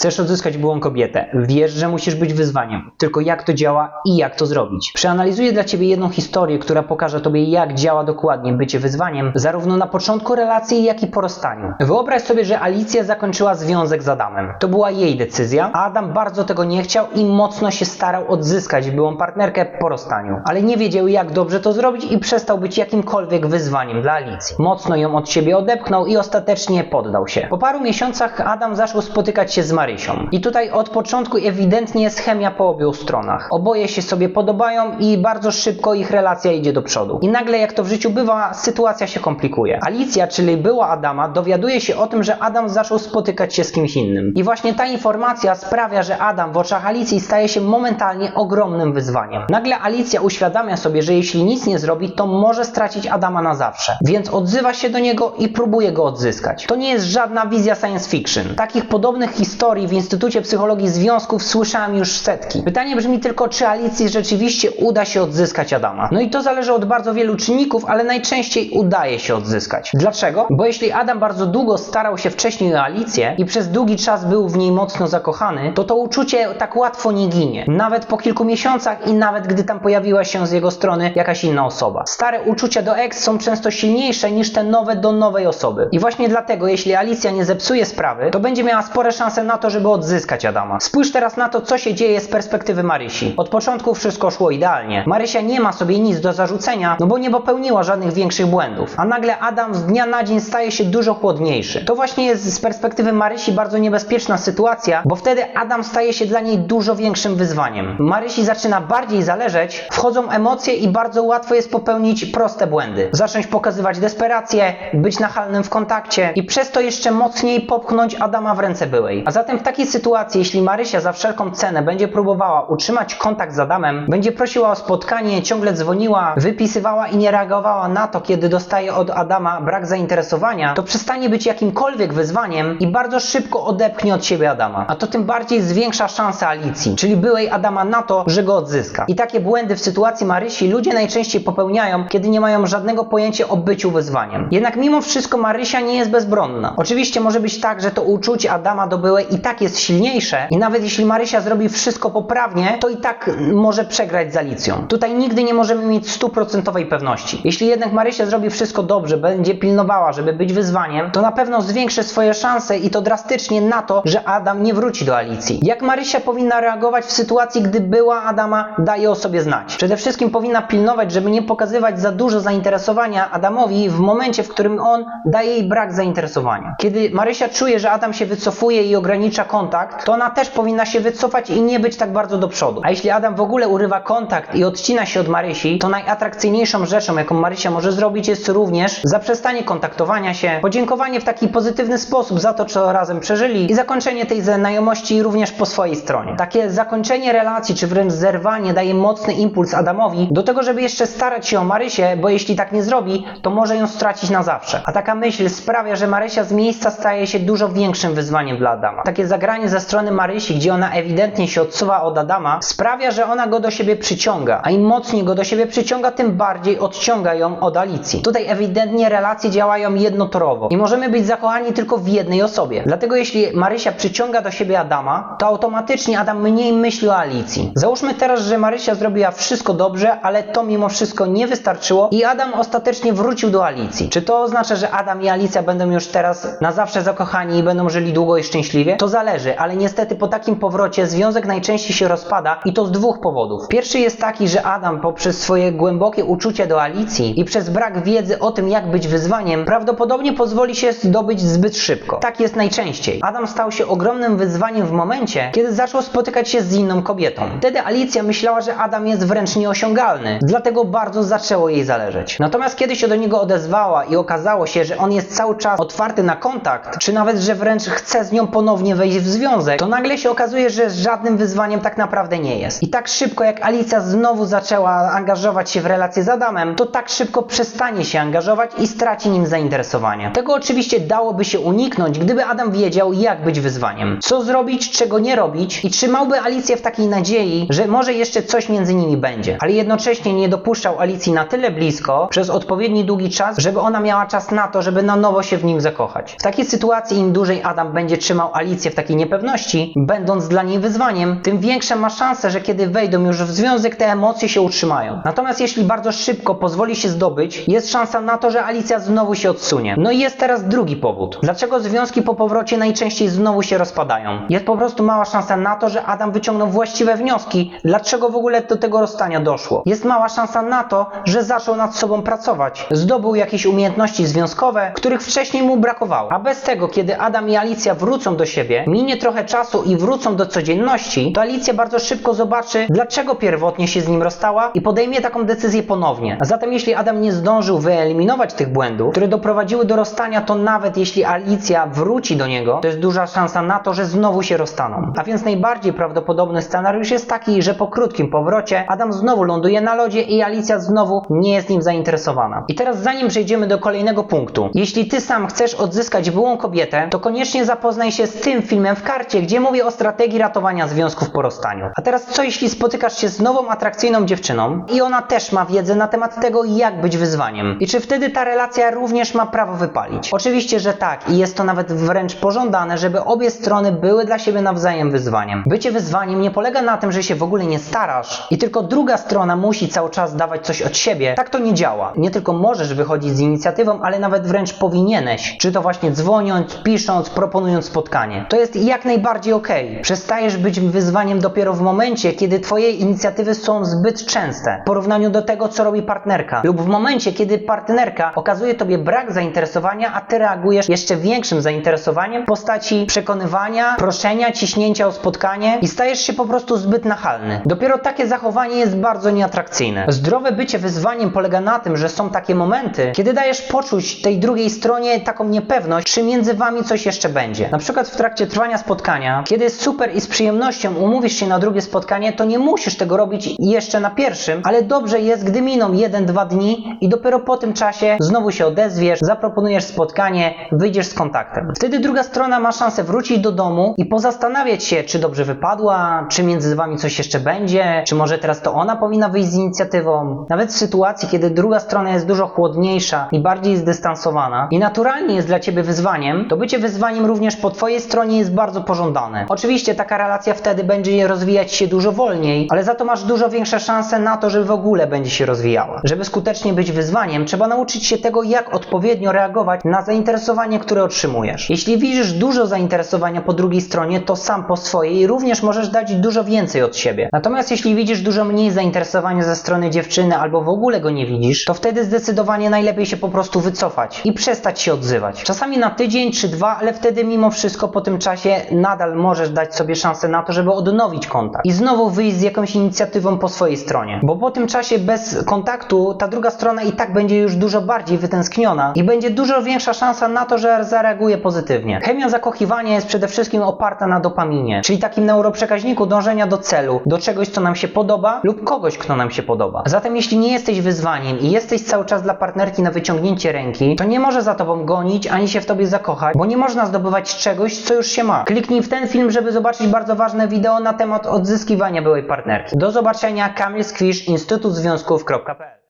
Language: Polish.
Chcesz odzyskać byłą kobietę. Wiesz, że musisz być wyzwaniem. Tylko jak to działa i jak to zrobić. Przeanalizuję dla ciebie jedną historię, która pokaże tobie, jak działa dokładnie bycie wyzwaniem, zarówno na początku relacji, jak i po rozstaniu. Wyobraź sobie, że Alicja zakończyła związek z Adamem. To była jej decyzja, a Adam bardzo tego nie chciał i mocno się starał odzyskać byłą partnerkę po rozstaniu. Ale nie wiedział, jak dobrze to zrobić i przestał być jakimkolwiek wyzwaniem dla Alicji. Mocno ją od siebie odepchnął i ostatecznie poddał się. Po paru miesiącach Adam zaczął spotykać się z Marysią. I tutaj od początku ewidentnie jest chemia po obu stronach. Oboje się sobie podobają i bardzo szybko ich relacja idzie do przodu. I nagle, jak to w życiu bywa, sytuacja się komplikuje. Alicja, czyli była Adama, dowiaduje się o tym, że Adam zaczął spotykać się z kimś innym. I właśnie ta informacja sprawia, że Adam w oczach Alicji staje się momentalnie ogromnym wyzwaniem. Nagle Alicja uświadamia sobie, że jeśli nic nie zrobi, to może stracić Adama na zawsze. Więc odzywa się do niego i próbuje go odzyskać. To nie jest żadna wizja science fiction. Takich podobnych historii w Instytucie Psychologii Związków słyszałem już setki. Pytanie brzmi tylko, czy Alicji rzeczywiście uda się odzyskać Adama. No i to zależy od bardzo wielu czynników, ale najczęściej udaje się odzyskać. Dlaczego? Bo jeśli Adam bardzo długo starał się wcześniej o Alicję i przez długi czas był w niej mocno zakochany, to to uczucie tak łatwo nie ginie. Nawet po kilku miesiącach i nawet gdy tam pojawiła się z jego strony jakaś inna osoba. Stare uczucia do ex są często silniejsze niż te nowe do nowej osoby. I właśnie dlatego, jeśli Alicja nie zepsuje sprawy, to będzie miała spore szanse na to, żeby odzyskać Adama. Spójrz teraz na to, co się dzieje z perspektywy Marysi. Od początku wszystko szło idealnie. Marysia nie ma sobie nic do zarzucenia, no bo nie popełniła żadnych większych błędów. A nagle Adam z dnia na dzień staje się dużo chłodniejszy. To właśnie jest z perspektywy Marysi bardzo niebezpieczna sytuacja, bo wtedy Adam staje się dla niej dużo większym wyzwaniem. Marysi zaczyna bardziej zależeć, wchodzą emocje i bardzo łatwo jest popełnić proste błędy. Zacząć pokazywać desperację, być nachalnym w kontakcie i przez to jeszcze mocniej popchnąć Adama w ręce byłej. A zatem w takiej sytuacji, jeśli Marysia za wszelką cenę będzie próbowała utrzymać kontakt z Adamem, będzie prosiła o spotkanie, ciągle dzwoniła, wypisywała i nie reagowała na to, kiedy dostaje od Adama brak zainteresowania, to przestanie być jakimkolwiek wyzwaniem i bardzo szybko odepchnie od siebie Adama. A to tym bardziej zwiększa szanse Alicji, czyli byłej Adama na to, że go odzyska. I takie błędy w sytuacji Marysi ludzie najczęściej popełniają, kiedy nie mają żadnego pojęcia o byciu wyzwaniem. Jednak mimo wszystko Marysia nie jest bezbronna. Oczywiście może być tak, że to uczucie Adama do byłej i tak jest silniejsze i nawet jeśli Marysia zrobi wszystko poprawnie, to i tak może przegrać z Alicją. Tutaj nigdy nie możemy mieć stuprocentowej pewności. Jeśli jednak Marysia zrobi wszystko dobrze, będzie pilnowała, żeby być wyzwaniem, to na pewno zwiększy swoje szanse i to drastycznie na to, że Adam nie wróci do Alicji. Jak Marysia powinna reagować w sytuacji, gdy była Adama daje o sobie znać? Przede wszystkim powinna pilnować, żeby nie pokazywać za dużo zainteresowania Adamowi w momencie, w którym on daje jej brak zainteresowania. Kiedy Marysia czuje, że Adam się wycofuje i ogranicza kontakt, to ona też powinna się wycofać i nie być tak bardzo do przodu. A jeśli Adam w ogóle urywa kontakt i odcina się od Marysi, to najatrakcyjniejszą rzeczą, jaką Marysia może zrobić, jest również zaprzestanie kontaktowania się, podziękowanie w taki pozytywny sposób za to, co razem przeżyli i zakończenie tej znajomości również po swojej stronie. Takie zakończenie relacji, czy wręcz zerwanie daje mocny impuls Adamowi do tego, żeby jeszcze starać się o Marysię, bo jeśli tak nie zrobi, to może ją stracić na zawsze. A taka myśl sprawia, że Marysia z miejsca staje się dużo większym wyzwaniem dla Adama. Takie zagranie ze strony Marysi, gdzie ona ewidentnie się odsuwa od Adama, sprawia, że ona go do siebie przyciąga, a im mocniej go do siebie przyciąga, tym bardziej odciąga ją od Alicji. Tutaj ewidentnie relacje działają jednotorowo i możemy być zakochani tylko w jednej osobie. Dlatego jeśli Marysia przyciąga do siebie Adama, to automatycznie Adam mniej myśli o Alicji. Załóżmy teraz, że Marysia zrobiła wszystko dobrze, ale to mimo wszystko nie wystarczyło i Adam ostatecznie wrócił do Alicji. Czy to oznacza, że Adam i Alicja będą już teraz na zawsze zakochani i będą żyli długo i szczęśliwie? To zależy, ale niestety po takim powrocie związek najczęściej się rozpada i to z dwóch powodów. Pierwszy jest taki, że Adam poprzez swoje głębokie uczucie do Alicji i przez brak wiedzy o tym, jak być wyzwaniem, prawdopodobnie pozwoli się zdobyć zbyt szybko. Tak jest najczęściej. Adam stał się ogromnym wyzwaniem w momencie, kiedy zaczął spotykać się z inną kobietą. Wtedy Alicja myślała, że Adam jest wręcz nieosiągalny, dlatego bardzo zaczęło jej zależeć. Natomiast kiedy się do niego odezwała i okazało się, że on jest cały czas otwarty na kontakt, czy nawet, że wręcz chce z nią ponownie wejść w związek, to nagle się okazuje, że żadnym wyzwaniem tak naprawdę nie jest. I tak szybko jak Alicja znowu zaczęła angażować się w relację z Adamem, to tak szybko przestanie się angażować i straci nim zainteresowanie. Tego oczywiście dałoby się uniknąć, gdyby Adam wiedział, jak być wyzwaniem. Co zrobić, czego nie robić i trzymałby Alicję w takiej nadziei, że może jeszcze coś między nimi będzie. Ale jednocześnie nie dopuszczał Alicji na tyle blisko przez odpowiedni długi czas, żeby ona miała czas na to, żeby na nowo się w nim zakochać. W takiej sytuacji im dłużej Adam będzie trzymał Alicję się w takiej niepewności, będąc dla niej wyzwaniem, tym większe ma szanse, że kiedy wejdą już w związek, te emocje się utrzymają. Natomiast jeśli bardzo szybko pozwoli się zdobyć, jest szansa na to, że Alicja znowu się odsunie. No i jest teraz drugi powód. Dlaczego związki po powrocie najczęściej znowu się rozpadają? Jest po prostu mała szansa na to, że Adam wyciągnął właściwe wnioski, dlaczego w ogóle do tego rozstania doszło. Jest mała szansa na to, że zaczął nad sobą pracować. Zdobył jakieś umiejętności związkowe, których wcześniej mu brakowało. A bez tego, kiedy Adam i Alicja wrócą do siebie, minie trochę czasu i wrócą do codzienności, to Alicja bardzo szybko zobaczy, dlaczego pierwotnie się z nim rozstała i podejmie taką decyzję ponownie. Zatem jeśli Adam nie zdążył wyeliminować tych błędów, które doprowadziły do rozstania, to nawet jeśli Alicja wróci do niego, to jest duża szansa na to, że znowu się rozstaną. A więc najbardziej prawdopodobny scenariusz jest taki, że po krótkim powrocie Adam znowu ląduje na lodzie i Alicja znowu nie jest nim zainteresowana. I teraz zanim przejdziemy do kolejnego punktu, jeśli ty sam chcesz odzyskać byłą kobietę, to koniecznie zapoznaj się z tym filmem w karcie, gdzie mówię o strategii ratowania związków po rozstaniu. A teraz co jeśli spotykasz się z nową, atrakcyjną dziewczyną i ona też ma wiedzę na temat tego, jak być wyzwaniem? I czy wtedy ta relacja również ma prawo wypalić? Oczywiście, że tak i jest to nawet wręcz pożądane, żeby obie strony były dla siebie nawzajem wyzwaniem. Bycie wyzwaniem nie polega na tym, że się w ogóle nie starasz i tylko druga strona musi cały czas dawać coś od siebie. Tak to nie działa. Nie tylko możesz wychodzić z inicjatywą, ale nawet wręcz powinieneś. Czy to właśnie dzwoniąc, pisząc, proponując spotkanie. To jest jak najbardziej okej. Przestajesz być wyzwaniem dopiero w momencie, kiedy twoje inicjatywy są zbyt częste w porównaniu do tego, co robi partnerka. Lub w momencie, kiedy partnerka okazuje tobie brak zainteresowania, a ty reagujesz jeszcze większym zainteresowaniem w postaci przekonywania, proszenia, ciśnięcia o spotkanie i stajesz się po prostu zbyt nachalny. Dopiero takie zachowanie jest bardzo nieatrakcyjne. Zdrowe bycie wyzwaniem polega na tym, że są takie momenty, kiedy dajesz poczuć tej drugiej stronie taką niepewność, czy między wami coś jeszcze będzie. Na przykład w trakcie trwania spotkania, kiedy jest super i z przyjemnością umówisz się na drugie spotkanie, to nie musisz tego robić jeszcze na pierwszym, ale dobrze jest, gdy miną 1-2 dni i dopiero po tym czasie znowu się odezwiesz, zaproponujesz spotkanie, wyjdziesz z kontaktem. Wtedy druga strona ma szansę wrócić do domu i pozastanawiać się, czy dobrze wypadła, czy między wami coś jeszcze będzie, czy może teraz to ona powinna wyjść z inicjatywą. Nawet w sytuacji, kiedy druga strona jest dużo chłodniejsza i bardziej zdystansowana i naturalnie jest dla ciebie wyzwaniem, to bycie wyzwaniem również po twojej stronie jest bardzo pożądane. Oczywiście taka relacja wtedy będzie rozwijać się dużo wolniej, ale za to masz dużo większe szanse na to, że w ogóle będzie się rozwijała. Żeby skutecznie być wyzwaniem, trzeba nauczyć się tego, jak odpowiednio reagować na zainteresowanie, które otrzymujesz. Jeśli widzisz dużo zainteresowania po drugiej stronie, to sam po swojej również możesz dać dużo więcej od siebie. Natomiast jeśli widzisz dużo mniej zainteresowania ze strony dziewczyny albo w ogóle go nie widzisz, to wtedy zdecydowanie najlepiej się po prostu wycofać i przestać się odzywać. Czasami na tydzień czy dwa, ale wtedy mimo wszystko po tym czasie nadal możesz dać sobie szansę na to, żeby odnowić kontakt i znowu wyjść z jakąś inicjatywą po swojej stronie. Bo po tym czasie bez kontaktu ta druga strona i tak będzie już dużo bardziej wytęskniona i będzie dużo większa szansa na to, że zareaguje pozytywnie. Chemia zakochiwania jest przede wszystkim oparta na dopaminie, czyli takim neuroprzekaźniku dążenia do celu, do czegoś, co nam się podoba lub kogoś, kto nam się podoba. Zatem jeśli nie jesteś wyzwaniem i jesteś cały czas dla partnerki na wyciągnięcie ręki, to nie może za tobą gonić ani się w tobie zakochać, bo nie można zdobywać czegoś, co już się ma. Kliknij w ten film, żeby zobaczyć bardzo ważne wideo na temat odzyskiwania byłej partnerki. Do zobaczenia, Kamil Skwisz, Instytut Związków.pl